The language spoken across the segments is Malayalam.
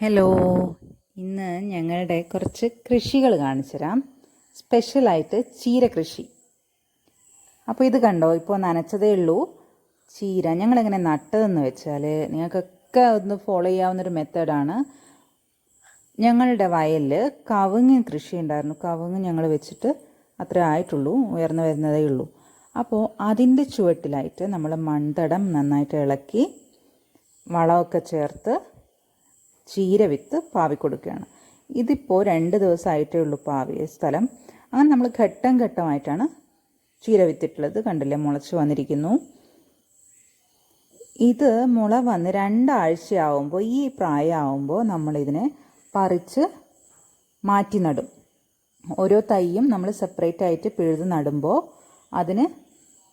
ഹലോ ഇന്ന് ഞങ്ങളുടെ കുറച്ച് കൃഷികൾ കാണിച്ചു തരാം. സ്പെഷ്യലായിട്ട് ചീര കൃഷി. അപ്പോൾ ഇത് കണ്ടോ? ഇപ്പോൾ നനച്ചതേ ഉള്ളൂ. ചീര. ഞങ്ങളെങ്ങനെ നട്ടതെന്ന് വെച്ചാൽ നിങ്ങൾക്കൊക്കെ ഒന്ന് ഫോളോ ചെയ്യാവുന്നൊരു മെത്തേഡാണ് ഞങ്ങളുടെ വയലിൽ കവുങ്ങ് കൃഷി ഉണ്ടായിരുന്നു. കവുങ്ങ് ഞങ്ങൾ വെച്ചിട്ട് അത്രേ ആയിട്ടുള്ളൂ. ഉയർന്നു വരുന്നതേ ഉള്ളൂ. അപ്പോൾ അതിന്റെ ചുവട്ടിലായിട്ട് നമ്മൾ മൺതടം നന്നായിട്ട് ഇളക്കി വളമൊക്കെ ചേർത്ത് ചീര വിത്ത് പാവി കൊടുക്കുകയാണ് ഇതിപ്പോൾ രണ്ട് ദിവസമായിട്ടേ ഉള്ളൂ പാവിയ സ്ഥലം. അങ്ങനെ നമ്മൾ ഘട്ടം ഘട്ടമായിട്ടാണ് ചീര വിത്തിട്ടുള്ളത് കണ്ടില്ലേ മുളച്ച് വന്നിരിക്കുന്നു. ഇത് മുള വന്ന് രണ്ടാഴ്ചയാവുമ്പോൾ ഈ പ്രായമാവുമ്പോൾ നമ്മളിതിനെ പറിച്ച് മാറ്റി നടും. ഓരോ തൈയും നമ്മൾ സെപ്പറേറ്റ് ആയിട്ട് പിഴുത് നടുമ്പോൾ അതിന്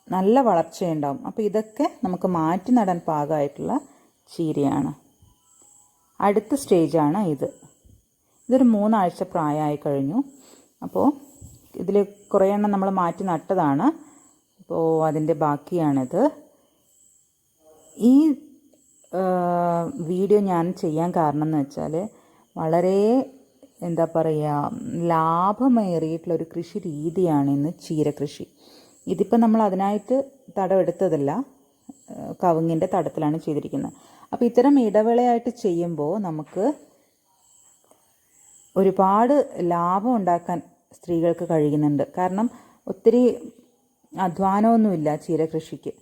നല്ല വളർച്ചയുണ്ടാവും. അപ്പോൾ ഇതൊക്കെ നമുക്ക് മാറ്റി നടാൻ പാകമായിട്ടുള്ള ചീരയാണ്. അടുത്ത സ്റ്റേജാണ് ഇത്. ഇതൊരു മൂന്നാഴ്ച പ്രായമായി കഴിഞ്ഞു. അപ്പോൾ ഇതിൽ കുറേ എണ്ണം നമ്മൾ മാറ്റി നട്ടതാണ്. അപ്പോൾ അതിന്റെ ബാക്കിയാണിത്. ഈ വീഡിയോ ഞാൻ ചെയ്യാൻ കാരണം എന്ന് വെച്ചാൽ വളരെ എന്താ പറയുക ലാഭമേറിയിട്ടുള്ളൊരു കൃഷി രീതിയാണ് ഇന്ന് ചീരകൃഷി. ഇതിപ്പോൾ നമ്മൾ അതിനായിട്ട് തടമെടുത്തതല്ല കവുങ്ങിന്റെ തടത്തിലാണ് ചെയ്തിരിക്കുന്നത്. അപ്പോൾ ഇത്തരം ഇടവേളയായിട്ട് ചെയ്യുമ്പോൾ നമുക്ക് ഒരുപാട് ലാഭം ഉണ്ടാക്കാൻ സ്ത്രീകൾക്ക് കഴിയുന്നുണ്ട്. കാരണം ഒത്തിരി അധ്വാനമൊന്നുമില്ല ചീരകൃഷിക്ക്.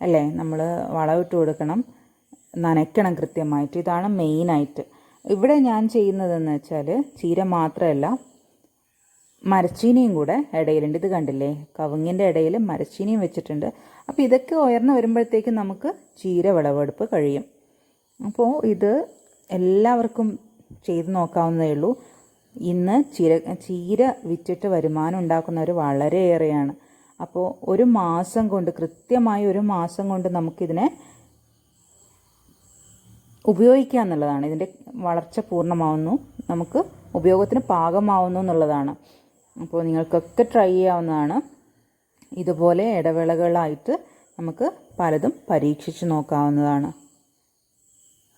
അല്ലേ? നമ്മൾ വളമിട്ട് കൊടുക്കണം നനയ്ക്കണം കൃത്യമായിട്ട്. ഇതാണ് മെയിനായിട്ട്. ഇവിടെ ഞാൻ ചെയ്യുന്നതെന്ന് വെച്ചാൽ ചീര മാത്രമല്ല മരച്ചീനിയും കൂടെ ഇടയിലുണ്ട്. ഇത് കണ്ടില്ലേ? കവുങ്ങിന്റെ ഇടയിൽ മരച്ചീനിയും വെച്ചിട്ടുണ്ട്. അപ്പോൾ ഇതൊക്കെ ഉയർന്നു വരുമ്പോഴത്തേക്കും നമുക്ക് ചീര വിളവെടുപ്പ് കഴിയും. അപ്പോൾ ഇത് എല്ലാവർക്കും ചെയ്തു നോക്കാവുന്നതേ ഉള്ളൂ. ഇന്ന് ചീര ചീര വിറ്റിട്ട് വരുമാനം ഉണ്ടാക്കുന്നവർ വളരെയേറെയാണ്. അപ്പോൾ ഒരു മാസം കൊണ്ട് കൃത്യമായി ഒരു മാസം കൊണ്ട് നമുക്കിതിനെ ഉപയോഗിക്കുക എന്നുള്ളതാണ്. ഇതിന്റെ വളർച്ച പൂർണമാവുന്നു. നമുക്ക് ഉപയോഗത്തിന് പാകമാവുന്നു എന്നുള്ളതാണ്. അപ്പോൾ നിങ്ങൾക്കൊക്കെ ട്രൈ ചെയ്യാവുന്നതാണ്. ഇതുപോലെ ഇടവേളകളായിട്ട് നമുക്ക് പലതും പരീക്ഷിച്ച് നോക്കാവുന്നതാണ്.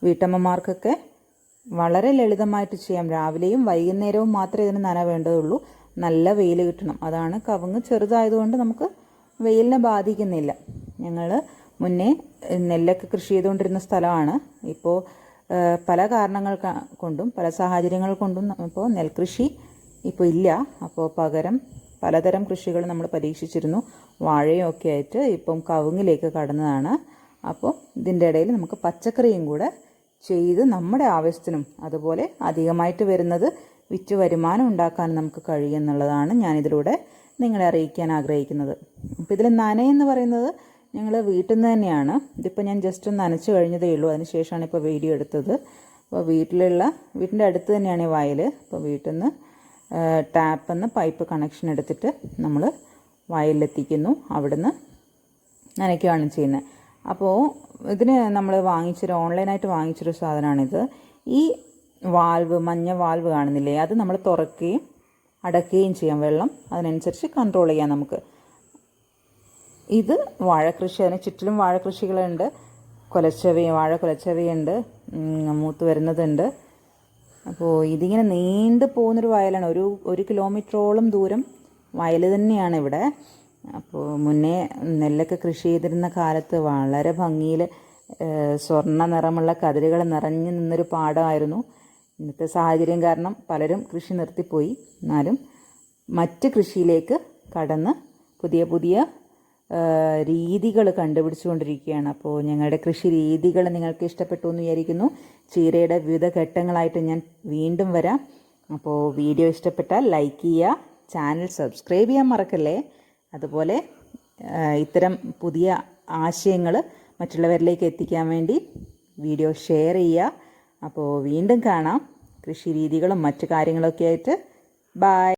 വീട്ടമ്മമാർക്കൊക്കെ വളരെ ലളിതമായിട്ട് ചെയ്യാം. രാവിലെയും വൈകുന്നേരവും മാത്രമേ ഇതിന് നന വേണ്ടതുള്ളൂ. നല്ല വെയിൽ കിട്ടണം. അതാണ് കവുങ്ങ് ചെറുതായതുകൊണ്ട് നമുക്ക് വെയിലിനെ ബാധിക്കുന്നില്ല. ഞങ്ങൾ മുന്നേ നെല്ലൊക്കെ കൃഷി ചെയ്തുകൊണ്ടിരുന്ന സ്ഥലമാണ്. ഇപ്പോൾ പല കാരണങ്ങൾ കൊണ്ടും പല സാഹചര്യങ്ങൾ കൊണ്ടും ഇപ്പോൾ നെൽകൃഷി ഇപ്പോൾ ഇല്ല. അപ്പോൾ പകരം പലതരം കൃഷികൾ നമ്മൾ പരീക്ഷിച്ചിരുന്നു. വാഴയൊക്കെ ആയിട്ട് ഇപ്പം കവുങ്ങിലേക്ക് കടന്നതാണ്. അപ്പോൾ ഇതിന്റെ ഇടയിൽ നമുക്ക് പച്ചക്കറിയും കൂടെ ചെയ്ത് നമ്മുടെ ആവശ്യത്തിനും അതുപോലെ അധികമായിട്ട് വരുന്നത് വിറ്റ് വരുമാനം ഉണ്ടാക്കാൻ നമുക്ക് കഴിയുമെന്നുള്ളതാണ് ഞാനിതിലൂടെ നിങ്ങളെ അറിയിക്കാൻ ആഗ്രഹിക്കുന്നത്. അപ്പോൾ ഇതിൽ നനയെന്ന് പറയുന്നത് ഞങ്ങൾ വീട്ടിൽ നിന്ന് തന്നെയാണ്. ഇതിപ്പോൾ ഞാൻ ജസ്റ്റ് ഒന്ന് നനച്ചു കഴിഞ്ഞതേ ഉള്ളൂ. അതിന് ശേഷമാണ് ഇപ്പോൾ വീഡിയോ എടുത്തത്. അപ്പോൾ വീട്ടിലുള്ള വീട്ടിന്റെ അടുത്ത് തന്നെയാണ് ഈ വയൽ അപ്പോൾ വീട്ടിൽ നിന്ന് ടാപ്പിൽ നിന്ന് പൈപ്പ് കണക്ഷൻ എടുത്തിട്ട് നമ്മൾ വയലിലെത്തിക്കുന്നു. അവിടുന്ന് നനയ്ക്കുകയാണ് ചെയ്യുന്നത്. അപ്പോൾ ഇതിന് നമ്മൾ വാങ്ങിച്ചൊരു ഓൺലൈനായിട്ട് വാങ്ങിച്ചൊരു സാധനമാണിത്. ഈ വാൽവ് മഞ്ഞ വാൽവ് കാണുന്നില്ലേ? അത് നമ്മൾ തുറക്കുകയും അടക്കുകയും ചെയ്യാം വെള്ളം. അതിനനുസരിച്ച് കൺട്രോൾ ചെയ്യാം നമുക്ക്. ഇത് വാഴക്കൃഷി അതിന് ചുറ്റിലും വാഴക്കൃഷികളുണ്ട്. കൊലച്ചവയും വാഴ കുലച്ചവയുണ്ട്. മൂത്ത് വരുന്നതുണ്ട്. അപ്പോൾ ഇതിങ്ങനെ നീണ്ടു പോകുന്നൊരു വയലാണ്. ഒരു ഒരു കിലോമീറ്ററോളം ദൂരം വയൽ തന്നെയാണ് ഇവിടെ. അപ്പോൾ മുന്നേ നെല്ലൊക്കെ കൃഷി ചെയ്തിരുന്ന കാലത്ത് വളരെ ഭംഗിയിൽ സ്വർണ നിറമുള്ള കതിരുകൾ നിറഞ്ഞു നിന്നൊരു പാടമായിരുന്നു ഇന്നത്തെ സാഹചര്യം കാരണം പലരും കൃഷി നിർത്തിപ്പോയി. എന്നാലും മറ്റ് കൃഷിയിലേക്ക് കടന്ന് പുതിയ പുതിയ രീതികൾ കണ്ടുപിടിച്ചുകൊണ്ടിരിക്കുകയാണ്. അപ്പോൾ ഞങ്ങളുടെ കൃഷി രീതികൾ നിങ്ങൾക്ക് ഇഷ്ടപ്പെട്ടു എന്ന് വിചാരിക്കുന്നു. ചീരയുടെ വിവിധ ഘട്ടങ്ങളായിട്ട് ഞാൻ വീണ്ടും വരാം. അപ്പോൾ വീഡിയോ ഇഷ്ടപ്പെട്ടാൽ ലൈക്ക് ചെയ്യുക ചാനൽ സബ്സ്ക്രൈബ് ചെയ്യാൻ മറക്കല്ലേ? അതുപോലെ ഇത്തരം പുതിയ ആശയങ്ങൾ മറ്റുള്ളവരിലേക്ക് എത്തിക്കാൻ വേണ്ടി വീഡിയോ ഷെയർ ചെയ്യുക. അപ്പോൾ വീണ്ടും കാണാം. കൃഷി രീതികളും മറ്റു കാര്യങ്ങളൊക്കെ ആയിട്ട്. ബായ്